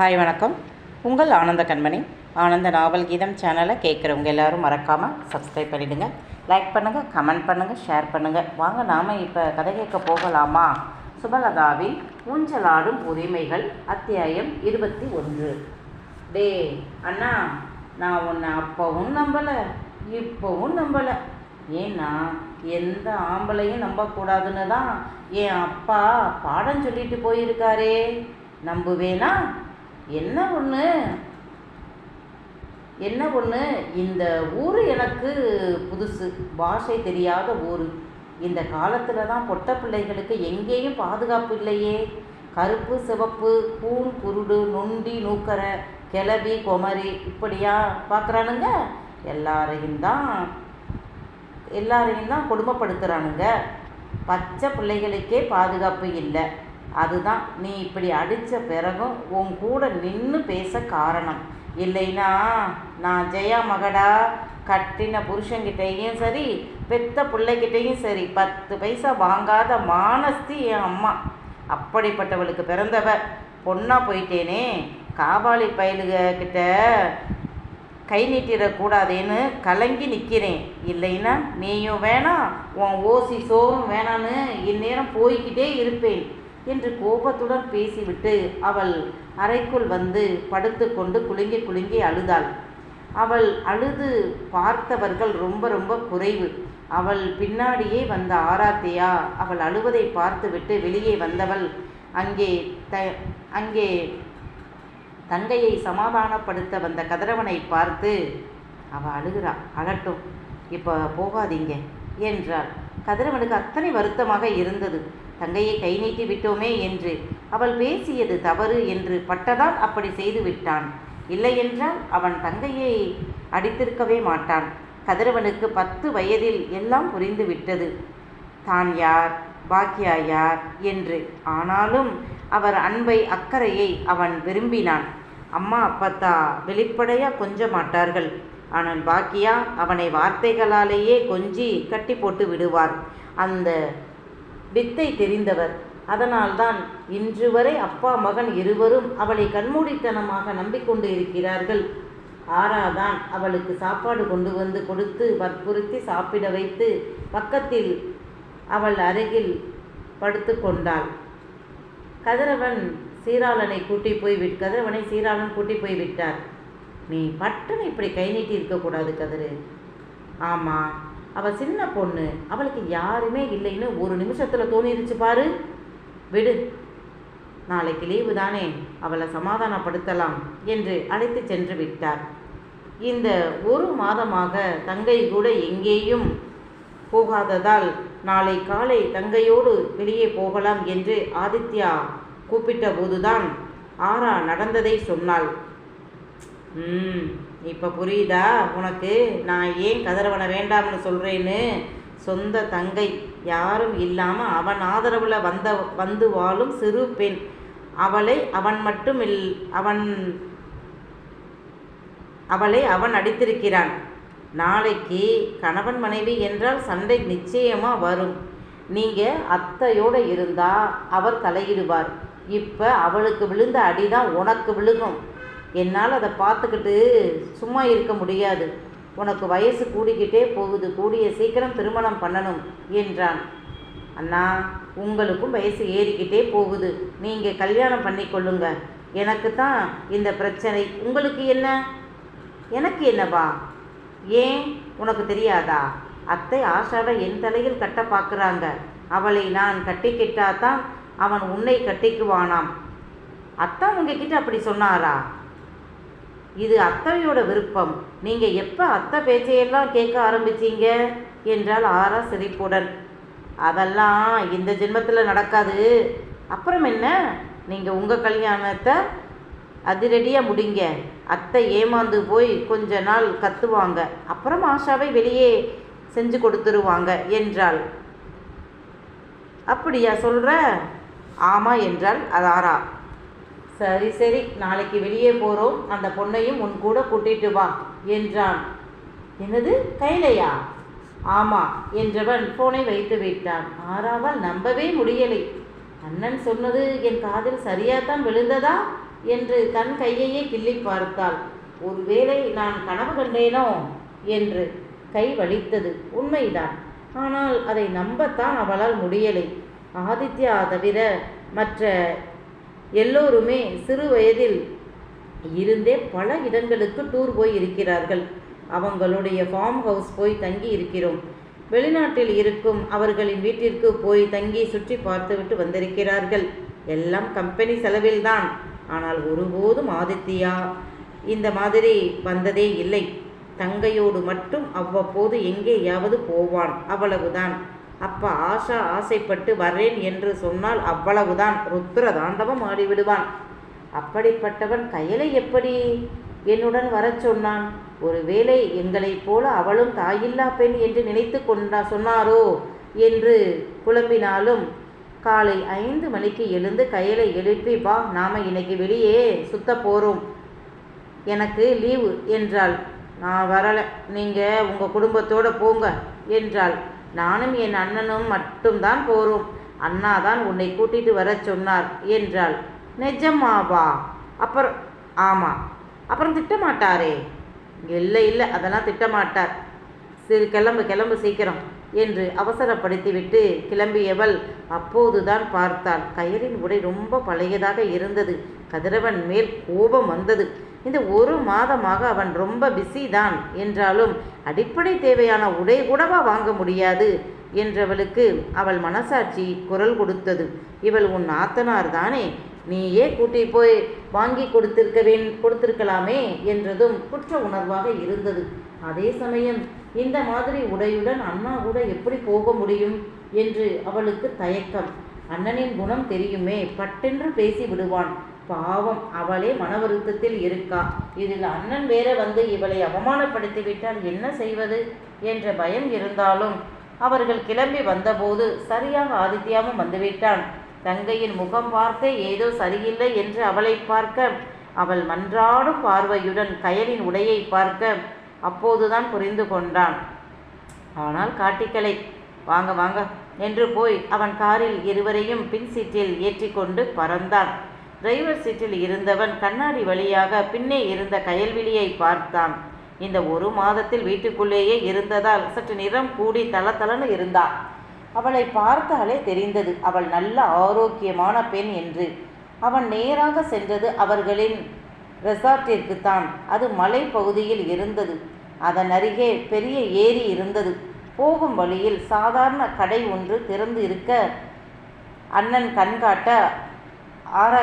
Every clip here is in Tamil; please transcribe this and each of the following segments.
ஹாய் வணக்கம். உங்கள் ஆனந்த கண்மணி. ஆனந்த நாவல் கீதம் சேனலை கேட்குறவங்க எல்லாரும் மறக்காமல் சப்ஸ்கிரைப் பண்ணிவிடுங்க லைக் பண்ணுங்கள் கமெண்ட் பண்ணுங்கள் ஷேர் பண்ணுங்கள் வாங்க நாம் இப்போ கதை கேட்க போகலாமா? சுபலதாவின் ஊஞ்சலாடும் உரிமைகள் அத்தியாயம் இருபத்தி ஒன்று. டே அண்ணா நான் உன்னை அப்போவும் நம்பலை இப்போவும் நம்பலை. ஏன்னா எந்த ஆம்பளையும் நம்பக்கூடாதுன்னு தான் என் அப்பா பாடம் சொல்லிட்டு போயிருக்காரே. நம்புவேனா? என்ன ஒன்று என்ன ஒன்று இந்த ஊர் எனக்கு புதுசு. பாஷை தெரியாத ஊர். இந்த காலத்தில் தான் பொட்ட பிள்ளைகளுக்கு எங்கேயும் பாதுகாப்பு இல்லையே. கருப்பு சிவப்பு கூண் குருடு நொண்டி நூக்கரை கிளவி குமரி இப்படியா பார்க்குறானுங்க எல்லாரையும் தான் எல்லாரையும் தான் கொடுமைப்படுத்துகிறானுங்க பச்சை பிள்ளைகளுக்கே பாதுகாப்பு இல்லை. அதுதான் நீ இப்படி அடித்த பிறகும் உன் கூட நின்று பேச காரணம். இல்லைன்னா நான் ஜெயா மகடா கட்டின புருஷங்கிட்டேயும் சரி பெத்த பிள்ளைகிட்டேயும் சரி பத்து பைசா வாங்காத மானஸ்தி என் அம்மா. அப்படிப்பட்டவளுக்கு பிறந்தவ பொண்ணாக போயிட்டேனே காபாலி பயலுகிட்ட கை நீட்டிடக்கூடாதேன்னு கலங்கி நிற்கிறேன் இல்லைன்னா நீயும் வேணாம் உன் ஓசி சோறும் வேணான்னு இந்நேரம் போய்கிட்டே இருப்பேன். என்று கோபத்துடன் பேசிவிட்டு அவள் அறைக்குள் வந்து படுத்துக்கொண்டு குலுங்கி குலுங்கி அழுதாள். அவள் அழுது பார்த்தவர்கள் ரொம்ப ரொம்ப குறைவு. அவள் பின்னாடியே வந்த ஆராத்தியா அவள் அழுவதை பார்த்துவிட்டு வெளியே வந்தவள் அங்கே த அங்கே தங்கையை சமாதானப்படுத்த வந்த கதிரவனை பார்த்து அவள் அழுகிறா அழட்டும் இப்போ போகாதீங்க என்றாள். கதிரவனுக்கு அத்தனை வருத்தமாக இருந்தது. தங்கையை கை நீட்டி விட்டோமே என்று அவள் பேசியது தவறு என்று பட்டதால் அப்படி செய்து விட்டான். இல்லையென்றால் அவன் தங்கையை அடித்திருக்கவே மாட்டான். கதிரவனுக்கு பத்து வயதில் எல்லாம் புரிந்து விட்டது. தான் யார்? பாக்கியா யார்? என்று. ஆனாலும் அவர் அன்பை அக்கறையை அவன் விரும்பினான். அம்மா அப்பத்தா வெளிப்படையாக கொஞ்ச மாட்டார்கள். ஆனால் பாக்கியா அவனை வார்த்தைகளாலேயே கொஞ்சி கட்டி போட்டு விடுவார். அந்த வித்தை தெரிந்தவர். அதனால்தான் இன்று வரை அப்பா மகன் இருவரும் அவளை கண்மூடித்தனமாக நம்பிக்கொண்டு இருக்கிறார்கள். ஆராதான் அவளுக்கு சாப்பாடு கொண்டு வந்து கொடுத்து வற்புறுத்தி சாப்பிட வைத்து பக்கத்தில் அவள் அருகில் படுத்து கொண்டாள். கதிரவன் சீராளனை கூட்டி போய் விட் கதிரவனை சீராளன் கூட்டி போய் விட்டார் நீ பட்டன் இப்படி கை நீட்டி இருக்கக்கூடாது கதிரு. ஆமாம் அவள் சின்ன பொண்ணு அவளுக்கு யாருமே இல்லைன்னு ஒரு நிமிஷத்தில் தோணிருச்சு பாரு. விடு. நாளைக்கு லீவு தானே அவளை சமாதானப்படுத்தலாம் என்று அழைத்து சென்று விட்டார். இந்த ஒரு மாதமாக தங்கை கூட எங்கேயும் போகாததால் நாளை காலை தங்கையோடு வெளியே போகலாம் என்று ஆதித்யா கூப்பிட்ட போதுதான் ஆரா நடந்ததை சொன்னாள். ம். இப்போ புரியுதா? உனக்கு நான் ஏன் கதிரவனை வேண்டாம்னு சொல்கிறேன்னு சொந்த தங்கை யாரும் இல்லாமல் அவன் ஆதரவில் வந்த வந்து வாழும் சிறு பெண். அவளை அவன் மட்டும் இல் அவன் அவளை அவன் அடித்திருக்கிறான். நாளைக்கு கணவன் மனைவி என்றால் சண்டை நிச்சயமாக வரும். நீங்கள் அத்தையோடு இருந்தால் அவர் தலையிடுவார். இப்போ அவளுக்கு விழுந்த அடி தான் உனக்கு விழுகும். என்னால் அதை பார்த்துக்கிட்டு சும்மா இருக்க முடியாது. உனக்கு வயசு கூடிக்கிட்டே போகுது கூடிய சீக்கிரம் திருமணம் பண்ணணும் என்றான். அண்ணா உங்களுக்கும் வயசு ஏறிக்கிட்டே போகுது. நீங்கள் கல்யாணம் பண்ணிக்கொள்ளுங்க எனக்கு தான் இந்த பிரச்சனை. உங்களுக்கு என்ன? எனக்கு என்னவா? ஏன்? உனக்கு தெரியாதா? அத்தை ஆஷாவை என் தலையில் கட்ட பார்க்குறாங்க. அவளை நான் கட்டிக்கிட்டாதான் அவன் உன்னை கட்டிக்குவானாம். அத்தான் உங்ககிட்ட அப்படி சொன்னாரா? இது அத்தவையோட விருப்பம். நீங்கள் எப்போ அத்தை பேச்சையெல்லாம் கேட்க ஆரம்பிச்சீங்க? என்றால் ஆரா சிரிப்புடன். அதெல்லாம் இந்த ஜென்மத்தில் நடக்காது. அப்புறம் என்ன? நீங்கள் உங்கள் கல்யாணத்தை அதிரடியாக முடிங்க. அத்தை ஏமாந்து போய் கொஞ்ச நாள் கத்துவாங்க. அப்புறம் ஆஷாவை வெளியே செஞ்சு கொடுத்துருவாங்க என்றாள். அப்படியா சொல்கிற ஆமாம் என்றால் அதாரா சரி சரி நாளைக்கு வெளியே போகிறோம் அந்த பொண்ணையும் உன் கூட கூட்டிட்டு வா என்றான். என்னது? கைலையா? ஆமாம் என்றவன் ஃபோனை வைத்து விட்டான். ஆறாவால் நம்பவே முடியலை. அண்ணன் சொன்னது என் காதில் சரியாகத்தான் விழுந்ததா? என்று தன் கையையே கிள்ளி பார்த்தாள். ஒருவேளை நான் கனவு கண்டேனோ? என்று கை வலித்தது. உண்மைதான். ஆனால் அதை நம்பத்தான் அவளால் முடியலை. ஆதித்யா தவிர மற்ற எல்லோருமே சிறு வயதில் இருந்தே பல இடங்களுக்கு டூர் போய் இருக்கிறார்கள் அவங்களுடைய ஃபார்ம் ஹவுஸ் போய் தங்கி இருக்கிறோம். வெளிநாட்டில் இருக்கும் அவர்களின் வீட்டிற்கு போய் தங்கி சுற்றி பார்த்துவிட்டு வந்திருக்கிறார்கள். எல்லாம் கம்பெனி செலவில்தான். ஆனால் ஒருபோதும் ஆதித்யா இந்த மாதிரி வந்ததே இல்லை. தங்கையோடு மட்டும் அவ்வப்போது எங்கேயாவது போவான். அவ்வளவுதான். அப்பா ஆஷா ஆசைப்பட்டு வரேன் என்று சொன்னால் அவ்வளவுதான். ருத்ர தாண்டவம் ஆடிவிடுவான். அப்படிப்பட்டவன் கயலை எப்படி என்னுடன் வரச் சொன்னான்? ஒருவேளை எங்களைப் போல அவளும் தாயில்லா பெண் என்று நினைத்து கொண்டா சொன்னாரோ என்று புலம்பினாலும் காலை ஐந்து மணிக்கு எழுந்து கையலை எழுப்பி வா நாம இன்னைக்கு வெளியே சுத்த போகிறோம் எனக்கு லீவு என்றாள். நான் வரலை. நீங்கள் உங்கள் குடும்பத்தோடு போங்க என்றாள். நானும் என் அண்ணனும் மட்டும்தான் போறோம். அண்ணா தான் உன்னை கூட்டிட்டு வர சொன்னார் என்றாள். நிஜமாவா? அப்புறம் ஆமாம் அப்புறம் திட்டமாட்டாரே? இல்லை இல்லை அதெல்லாம் திட்டமாட்டார். சரி கிளம்பு கிளம்பு சீக்கிரம் என்று அவசரப்படுத்திவிட்டு கிளம்பியவள் அப்போதுதான் பார்த்தாள். கயரின் உடை ரொம்ப பழையதாக இருந்தது. கதிரவன் மேல் கோபம் வந்தது. இந்த ஒரு மாதமாக அவன் ரொம்ப பிஸி தான் என்றாலும் அடிப்படை தேவையான உடை கூடவா வாங்க முடியாது? என்றவளுக்கு அவள் மனசாட்சி குரல் கொடுத்தது. இவள் உன் ஆத்தனார் தானே? நீயே கூட்டி போய் வாங்கி கொடுத்திருக்க வேண் கொடுத்திருக்கலாமே? என்றதும் குற்ற உணர்வாக இருந்தது. அதே சமயம் இந்த மாதிரி உடையுடன் அண்ணா கூட எப்படி போக முடியும்? என்று அவளுக்கு தயக்கம். அண்ணனின் குணம் தெரியுமே பட்டென்று பேசி விடுவான். பாவம் அவளே மன வருத்தத்தில் இருக்கா. இதில் அண்ணன் வேற வந்து இவளை அவமானப்படுத்தி விட்டால் என்ன செய்வது என்ற பயம் இருந்தாலும் அவர்கள் கிளம்பி வந்தபோது சரியாக ஆதித்யாவும் வந்துவிட்டான். தங்கையின் முகம் பார்த்தே ஏதோ சரியில்லை என்று அவளை பார்க்க அவள் மன்றாடும் பார்வையுடன் கயலின் உடையை பார்க்க அப்போதுதான் புரிந்து கொண்டான். ஆனால் காட்டிக்கலை வாங்க வாங்க என்று போய் அவன் காரில் இருவரையும் பின் சீட்டில் ஏற்றிக்கொண்டு பறந்தான். டிரைவர் சீட்டில் இருந்தவன் கண்ணாடி வழியாக பின்னே இருந்த கயல்விழியை பார்த்தான். இந்த ஒரு மாதத்தில் வீட்டுக்குள்ளேயே இருந்ததால் சற்று நிறம் கூடி தளதளன்னு இருந்தாள் அவளை பார்த்தாலே தெரிந்தது அவள் நல்ல ஆரோக்கியமான பெண் என்று. அவன் நேராக சென்றது அவர்களின் ரெசார்ட்டிற்கு தான் அது மலைப்பகுதியில் இருந்தது. அதன் அருகே பெரிய ஏரி இருந்தது. போகும் வழியில் சாதாரண கடை ஒன்று திறந்து இருக்க அண்ணன் கண்காட்ட ஆரா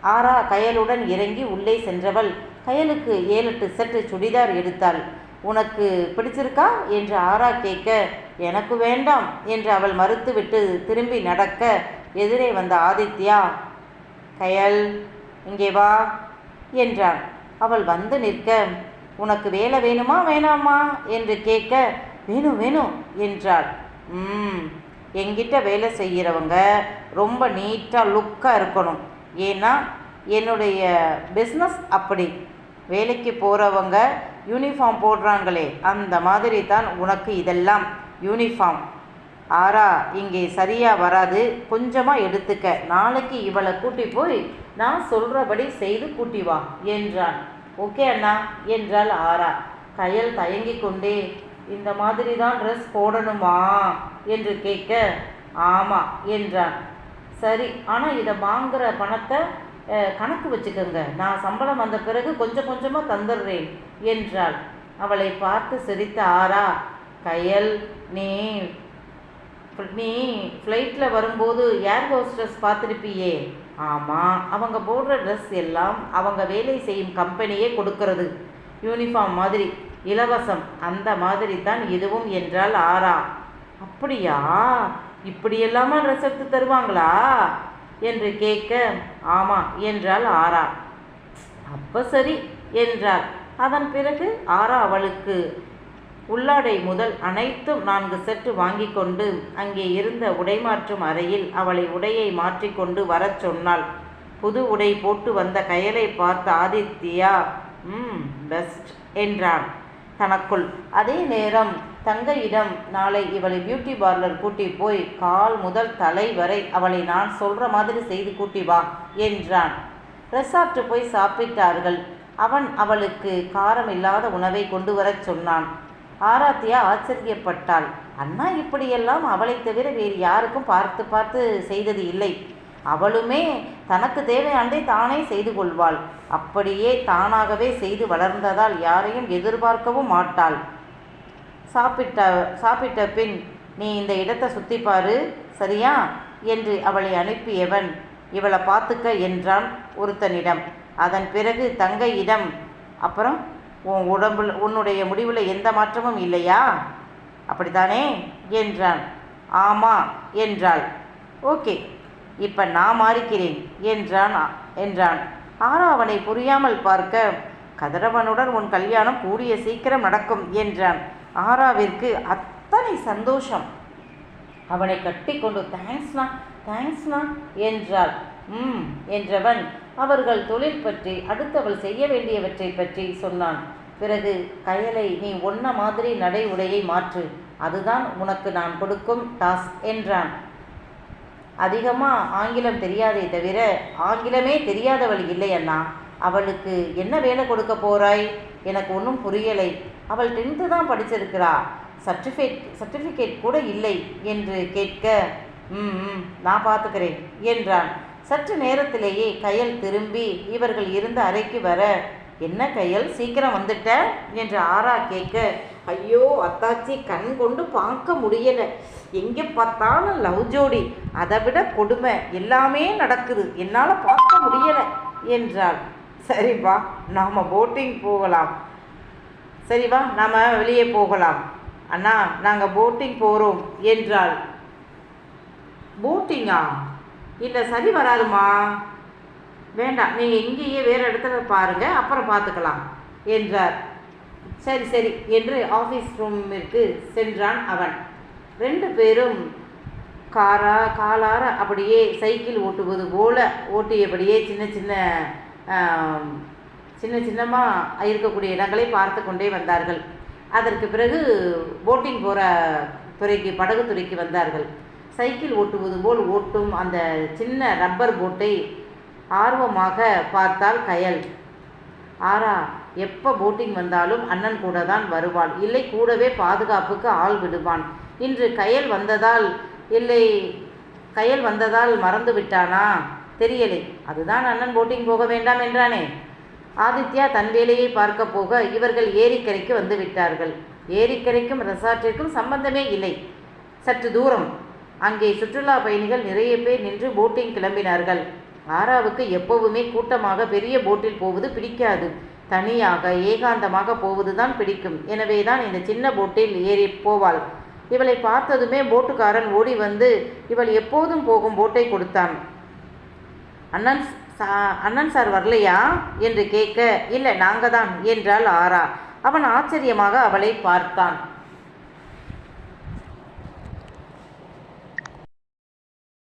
ஆரா கயலுடன் இறங்கி உள்ளே சென்றவள் கயலுக்கு ஏழெட்டு செட்டு சுடிதார் எடுத்தாள் உனக்கு பிடிச்சிருக்கா? என்று ஆரா கேட்க எனக்கு வேண்டாம் என்று அவள் மறுத்துவிட்டு திரும்பி நடக்க எதிரே வந்த ஆதித்யா கயல் இங்கே வா என்றான். அவள் வந்து நிற்க உனக்கு வேலை வேணுமா வேணாமா? என்று கேட்க வேணும் வேணும் என்றாள். ம் எங்கிட்ட வேலை செய்கிறவங்க ரொம்ப நீட்டாக லுக்காக இருக்கணும். ஏன்னா என்னுடைய பிஸ்னஸ் அப்படி. வேலைக்கு போகிறவங்க யூனிஃபார்ம் போடுறாங்களே அந்த மாதிரி தான் உனக்கு இதெல்லாம். யூனிஃபார்ம் ஆரா இங்கே சரியாக வராது. கொஞ்சமாக எடுத்துக்க. நாளைக்கு இவளை கூட்டி போய் நான் சொல்கிறபடி செய்து கூட்டி வா என்றான். ஓகே அண்ணா என்றாள் ஆரா கயல் தயங்கி கொண்டே இந்த மாதிரி தான் ட்ரெஸ் போடணுமா? என்று கேட்க ஆமாம் என்றான். சரி ஆனால் இதை வாங்குகிற பணத்தை கணக்கு வச்சுக்கோங்க. நான் சம்பளம் வந்த பிறகு கொஞ்சம் கொஞ்சமாக தந்துடுறேன் என்றாள். அவளை பார்த்து சிரித்த ஆரா கயல் நீ நீ ஃப்ளைட்டில் வரும்போது ஏர் ஹோஸ்டர்ஸ் பார்த்துருப்பியே. ஆமாம் அவங்க போடுற ட்ரெஸ் எல்லாம் அவங்க வேலை செய்யும் கம்பெனியே கொடுக்கறது. யூனிஃபார்ம் மாதிரி. இலவசம். அந்த மாதிரி தான் இதுவும் என்றால் ஆரா. அப்படியா? இப்படியெல்லாமா ட்ரெஸ் எடுத்து தருவாங்களா? என்று கேட்க ஆமாம் என்றாள் ஆரா. அப்போ சரி என்றாள். அதன் பிறகு ஆரா அவளுக்கு உள்ளாடை முதல் அனைத்தும் நான்கு செட்டு வாங்கி கொண்டு அங்கே இருந்த உடைமாற்றும் அறையில் அவளை உடையை மாற்றிக்கொண்டு வரச் சொன்னாள். புது உடை போட்டு வந்த கயலை பார்த்த ஆதித்யா ம் பெஸ்ட் என்றான். தனக்குள். அதே நேரம் தங்கையிடம் நாளை இவளை பியூட்டி பார்லர் கூட்டி போய் கால் முதல் தலை வரை அவளை நான் சொல்ற மாதிரி செய்து கூட்டி வா என்றான். ரெசார்ட்டு போய் சாப்பிட்டார்கள். அவன் அவளுக்கு காரம் இல்லாத உணவை கொண்டு வரச் சொன்னான். ஆராத்தியா ஆச்சரியப்பட்டாள். அண்ணா இப்படியெல்லாம் அவளை தவிர வேறு யாருக்கும் பார்த்து பார்த்து செய்தது இல்லை. அவளுமே தனக்கு தேவையானதை தானே செய்து கொள்வாள். அப்படியே தானாகவே செய்து வளர்ந்ததால் யாரையும் எதிர்பார்க்கவும் மாட்டாள். சாப்பிட்ட சாப்பிட்ட பின் நீ இந்த இடத்தை சுத்திப்பாரு சரியா என்று அவளை அனுப்பியவன் இவளை பார்த்துக்க என்றான் ஒருத்தனிடம். அதன் பிறகு தங்கையிடம் அப்புறம் உன் உடம்புல உன்னுடைய முடிவில் எந்த மாற்றமும் இல்லையா? அப்படித்தானே? என்றான். ஆமா என்றாள். ஓகே. இப்போ நான் மாறிக்கிறேன் என்றான் என்றான். ஆரா அவனை புரியாமல் பார்க்க கதிரவனுடன் உன் கல்யாணம் கூடிய சீக்கிரம் நடக்கும் என்றான். ஆராவிற்கு அத்தனை சந்தோஷம். அவனை கட்டி கொண்டு தேங்க்ஸ்ண்ணா தேங்க்ஸ்ண்ணா என்றாள். ம் என்றவன் அவர்கள் தொழில் பற்றி அடுத்தவள் செய்ய வேண்டியவற்றை பற்றி சொன்னான். பிறகு கயலை நீ ஒன்ன மாதிரி நடை உடையை மாற்று அதுதான் உனக்கு நான் கொடுக்கும் டாஸ்க் என்றான். அதிகமாக ஆங்கிலம் தெரியாதே தவிர ஆங்கிலமே தெரியாதவள் இல்லை அண்ணா. அவளுக்கு என்ன வேலை கொடுக்க போறாய்? எனக்கு ஒன்றும் புரியலை. அவள் டென்த்து தான் படிச்சிருக்கிறா. சர்டிஃபிகேட் சர்டிஃபிகேட் கூட இல்லை என்று கேட்க ம் ம் நான் பார்த்துக்கிறேன் என்றான். சற்று நேரத்திலேயே கையல் திரும்பி இவர்கள் இருந்த அறைக்கு வர என்ன கையல்? சீக்கிரம் வந்துட்ட? என்று ஆரா கேட்க ஐயோ அத்தாச்சி கண் கொண்டு பார்க்க முடியலை. எங்கே பார்த்தாலும் லவ் ஜோடி. அதை விட கொடுமை. எல்லாமே நடக்குது. என்னால் பார்க்க முடியலை என்றாள். சரிப்பா நாம் போட்டிங் போகலாம். சரிவா நாம் வெளியே போகலாம். அண்ணா நாங்கள் போட்டிங் போகிறோம் என்றாள். போட்டிங்கா இல்லை சரி வராதுமா. வேண்டாம் நீங்கள் இங்கேயே வேறு இடத்துல பாருங்கள் அப்புறம் பார்த்துக்கலாம் என்றார். சரி சரி. என்று ஆஃபீஸ் ரூமிற்கு சென்றான் அவன். ரெண்டு பேரும் காரா காலார அப்படியே சைக்கிள் ஓட்டுவது போல் ஓட்டியபடியே சின்ன சின்ன சின்ன சின்னமாக இருக்கக்கூடிய இடங்களை பார்த்து கொண்டே வந்தார்கள். அதற்கு பிறகு போட்டிங் போகிற துறைக்கு படகு துறைக்கு வந்தார்கள். சைக்கிள் ஓட்டுவது போல் ஓட்டும் அந்த சின்ன ரப்பர் போட்டை ஆர்வமாக பார்த்தால் கயல். ஆரா எப்போ போட்டிங் வந்தாலும் அண்ணன் கூட தான் வருவாள் இல்லை கூடவே பாதுகாப்புக்கு ஆள் விடுவான். இன்று கயல் வந்ததால் இல்லை கயல் வந்ததால் மறந்து விட்டானா? தெரியலை. அதுதான் அண்ணன் போட்டிங் போக வேண்டாம் என்றானே. ஆதித்யா தன் வேலையை பார்க்க போக இவர்கள் ஏரிக்கரைக்கு வந்து விட்டார்கள். ஏரிக்கரைக்கும் ரெசார்ட்டிற்கும் சம்பந்தமே இல்லை. சற்று தூரம். அங்கே சுற்றுலா பயணிகள் நிறைய பேர் நின்று போட்டிங் கிளம்பினார்கள். ஆராவுக்கு எப்போவுமே கூட்டமாக பெரிய போட்டில் போவது பிடிக்காது. தனியாக ஏகாந்தமாக போவதுதான் பிடிக்கும். எனவே தான் இந்த சின்ன போட்டில் ஏறி போவாள். இவளை பார்த்ததுமே போட்டுக்காரன் ஓடி வந்து இவள் எப்போதும் போகும் போட்டை கொடுத்தான். அண்ணன் சா அண்ணன் சார் வரலையா? என்று கேட்க இல்லை நாங்கள் தான் என்றாள் ஆரா. அவன் ஆச்சரியமாக அவளை பார்த்தான்.